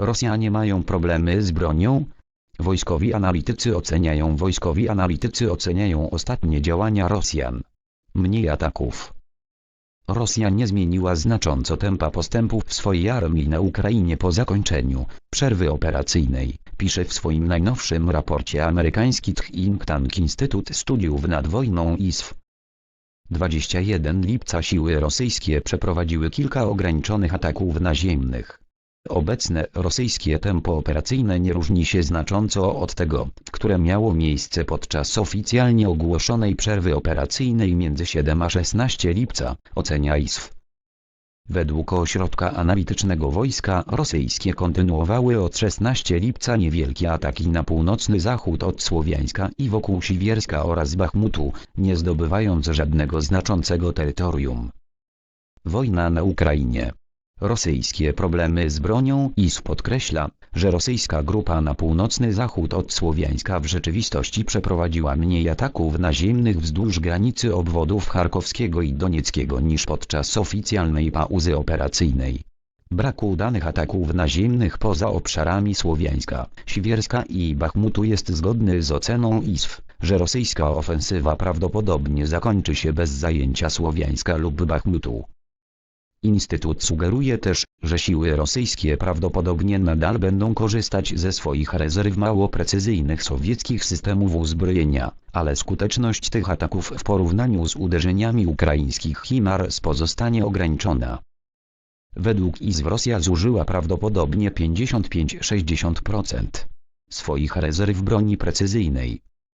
Rosjanie mają problemy z bronią? Wojskowi analitycy oceniają Wojskowi analitycy oceniają ostatnie działania Rosjan. Mniej ataków. Rosja nie zmieniła znacząco tempa postępów w swojej armii na Ukrainie po zakończeniu przerwy operacyjnej, pisze w swoim najnowszym raporcie amerykański think tank Instytut Studiów nad Wojną ISW. 21 lipca siły rosyjskie przeprowadziły kilka ograniczonych ataków naziemnych. Obecne rosyjskie tempo operacyjne nie różni się znacząco od tego, które miało miejsce podczas oficjalnie ogłoszonej przerwy operacyjnej między 7 a 16 lipca, ocenia ISW. Według ośrodka analitycznego wojska rosyjskie kontynuowały od 16 lipca niewielkie ataki na północny zachód od Słowiańska i wokół Siwierska oraz Bachmutu, nie zdobywając żadnego znaczącego terytorium. Wojna na Ukrainie Rosyjskie problemy z bronią IS podkreśla, że rosyjska grupa na północny zachód od Słowiańska w rzeczywistości przeprowadziła mniej ataków naziemnych wzdłuż granicy obwodów charkowskiego i donieckiego niż podczas oficjalnej pauzy operacyjnej. Brak udanych ataków naziemnych poza obszarami Słowiańska, Siwierska i Bachmutu jest zgodny z oceną ISW, że rosyjska ofensywa prawdopodobnie zakończy się bez zajęcia Słowiańska lub Bachmutu. Instytut sugeruje też, że siły rosyjskie prawdopodobnie nadal będą korzystać ze swoich rezerw mało precyzyjnych sowieckich systemów uzbrojenia, ale skuteczność tych ataków w porównaniu z uderzeniami ukraińskich HIMARS pozostanie ograniczona. Według ISW Rosja zużyła prawdopodobnie 55-60% swoich rezerw broni precyzyjnej,